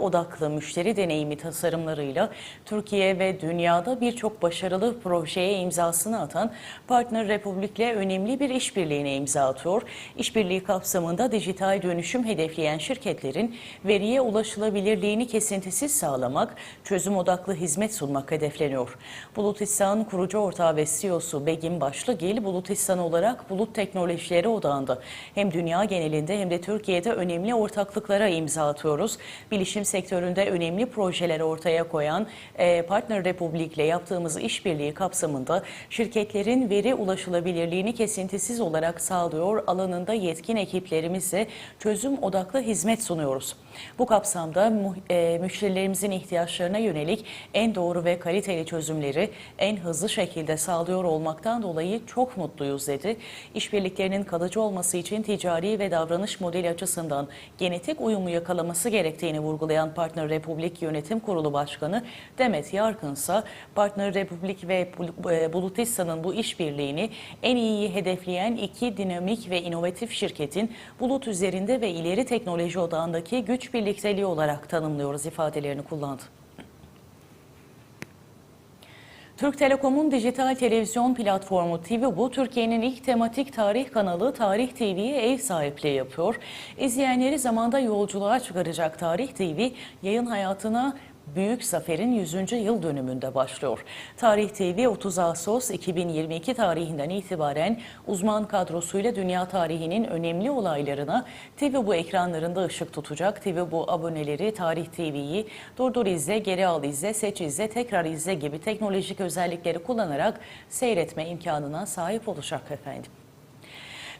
odaklı müşteri deneyimi tasarımlarıyla Türkiye ve dünyada birçok başarılı projeye imzasını atan Partner Republik'le önemli bir işbirliğine imza atıyor. İşbirliği kapsamında dijital dönüşüm hedefleyen şirketlerin veriye ulaşılabilirliğini kesintisiz sağlamak, çözüm odaklı hizmet sunmak hedefleniyor. Bulutistan kurucu ortağı ve CEO'su Begin Başlıgil, Bulutistan olarak bulut teknolojileri odağında hem dünya genelinde hem de Türkiye'de önemli ortaklıklara imza atıyoruz. Bilişim sektöründe önemli projeler ortaya koyan e, Partner Republik'le yaptığımız işbirliği kapsamında şirketlerin veri ulaşılabilirliğini kesintisiz olarak sağlıyor. Alanında yetkin ekiplerimizle çözüm odaklı hizmet sunuyoruz. Bu kapsamda e, müşterilerimizin ihtiyaçlarına yönelik en doğru ve kaliteli çözümleri en hızlı şekilde sağlıyor olmaktan dolayı çok mutluyuz dedi. İşbirliklerinin kalıcı olması için ticari ve davranış modeli açısından genetik uyumu yakalaması gerektiğini vurgulayan Partner Republik Yönetim Kurulu Başkanı Demet Yarkın ise Partner Republik ve e, Bulutistan'ın bu işbirliğini en iyi hedefleyen iki dinamik ve inovatif şirketin bulut üzerinde ve ileri teknoloji odağındaki güç birlikteliği olarak tanımlıyoruz ifadelerini kullandı. Türk Telekom'un dijital televizyon platformu TV bu Türkiye'nin ilk tematik tarih kanalı Tarih TV'ye ev sahipliği yapıyor. İzleyenleri zamanda yolculuğa çıkaracak Tarih TV yayın hayatına Büyük Zafer'in 100. yıl dönümünde başlıyor. Tarih TV 30 Ağustos 2022 tarihinden itibaren uzman kadrosuyla dünya tarihinin önemli olaylarına TV bu ekranlarında ışık tutacak. TV bu aboneleri Tarih TV'yi durdur izle, geri al izle, seç izle, tekrar izle gibi teknolojik özellikleri kullanarak seyretme imkanına sahip olacak efendim.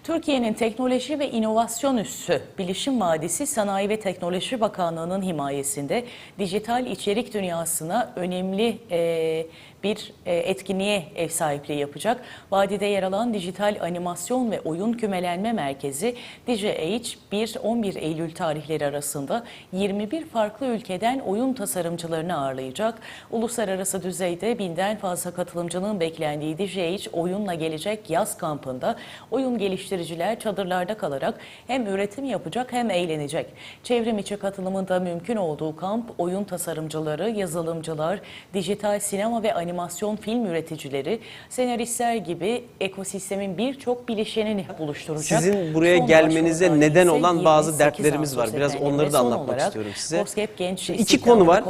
Türkiye'nin teknoloji ve inovasyon üssü Bilişim Vadisi Sanayi ve Teknoloji Bakanlığı'nın himayesinde dijital içerik dünyasına önemli e, bir e, etkinliğe ev sahipliği yapacak. Vadide yer alan dijital animasyon ve oyun kümelenme merkezi DigiH 1-11 Eylül tarihleri arasında 21 farklı ülkeden oyun tasarımcılarını ağırlayacak. Uluslararası düzeyde binden fazla katılımcının beklendiği DigiH oyunla gelecek yaz kampında oyun geliştiriciler çadırlarda kalarak hem üretim yapacak hem eğlenecek. Çevrim içi katılımın da mümkün olduğu kamp oyun tasarımcıları, yazılımcılar, dijital sinema ve animasyon film üreticileri, senaristler gibi ekosistemin birçok bileşenini buluşturacak. Sizin buraya Son gelmenize neden olan bazı 28 dertlerimiz var. Biraz onları da anlatmak istiyorum size. İki konu var.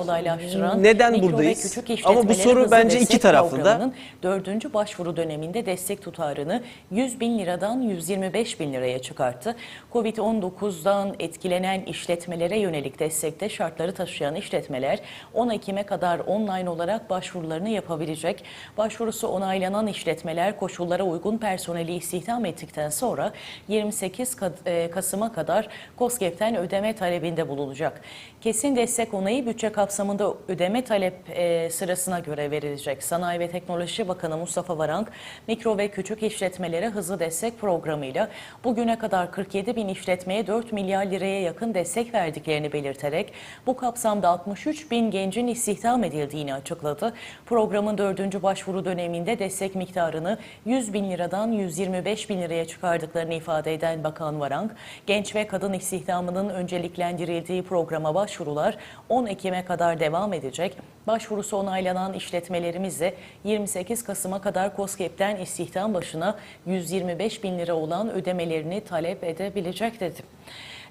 Neden buradayız? Ama bu soru bence iki taraflı da. Dördüncü başvuru döneminde destek tutarını 100 bin liradan 125 bin liraya çıkarttı. Covid-19'dan etkilenen işletmelere yönelik destekte şartları taşıyan işletmeler 10 Ekim'e kadar online olarak başvurularını yapabilecek. Başvurusu onaylanan işletmeler koşullara uygun personeli istihdam ettikten sonra 28 Kad- e, Kasım'a kadar KOSGEB'ten ödeme talebinde bulunacak. Kesin destek onayı bütçe kapsamında ödeme talep e, sırasına göre verilecek. Sanayi ve Teknoloji Bakanı Mustafa Varank, mikro ve küçük işletmelere hızlı destek programıyla bugüne kadar 47 bin işletmeye 4 milyar liraya yakın destek verdiklerini belirterek bu kapsamda 63 bin gencin istihdam edildiğini açıkladı. Programın dördüncü başvuru döneminde destek miktarını 100 bin liradan 125 bin liraya çıkardıklarını ifade eden Bakan Varank, genç ve kadın istihdamının önceliklendirildiği programa başvurular 10 Ekim'e kadar devam edecek. Başvurusu onaylanan işletmelerimizle 28 Kasım'a kadar KOSGEB'den istihdam başına 125 bin lira olan ödemelerini talep edebilecek dedi.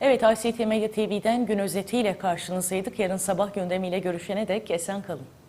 Evet ICT Medya TV'den gün özetiyle karşınızdaydık. Yarın sabah gündemiyle görüşene dek esen kalın.